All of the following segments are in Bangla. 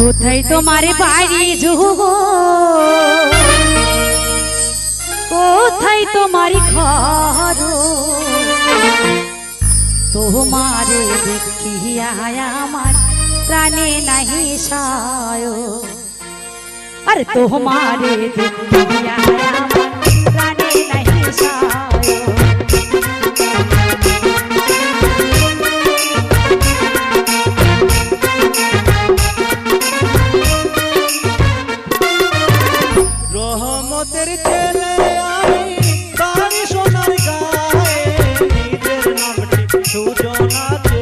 কোথায় তোমার বাড়ি যুব কোথায় তোমার ঘর? তোমারে দেখিয়া আমার, প্রাণে নাহি সায়। আর তোমারে দেখিয়া রহমতের ছেলে আমি বাড়ি সোনার গায়ে নিজের নামটি সুজন আছে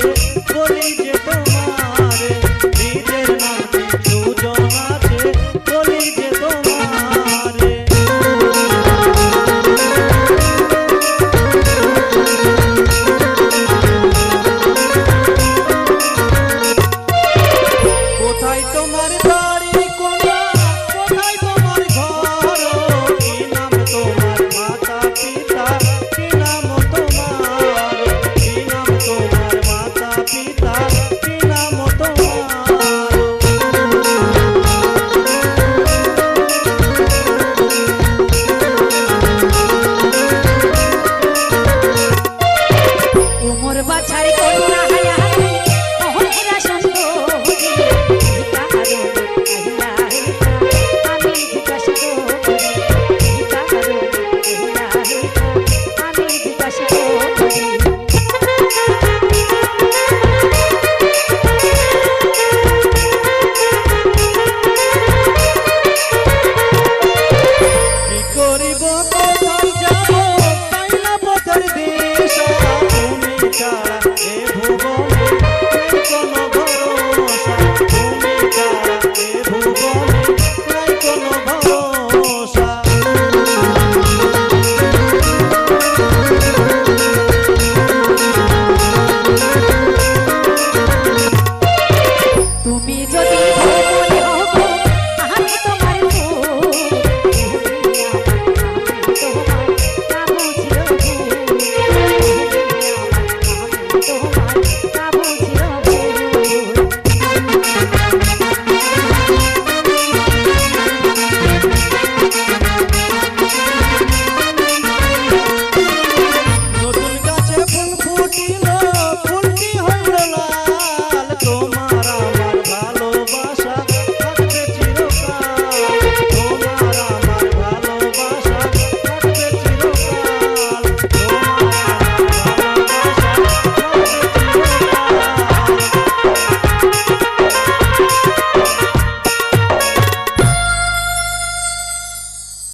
বলি যে তোমারে। নিজের নামটি সুজন আছে বলি যে তোমারে। কোথায় তোমার বাড়ি? কোনা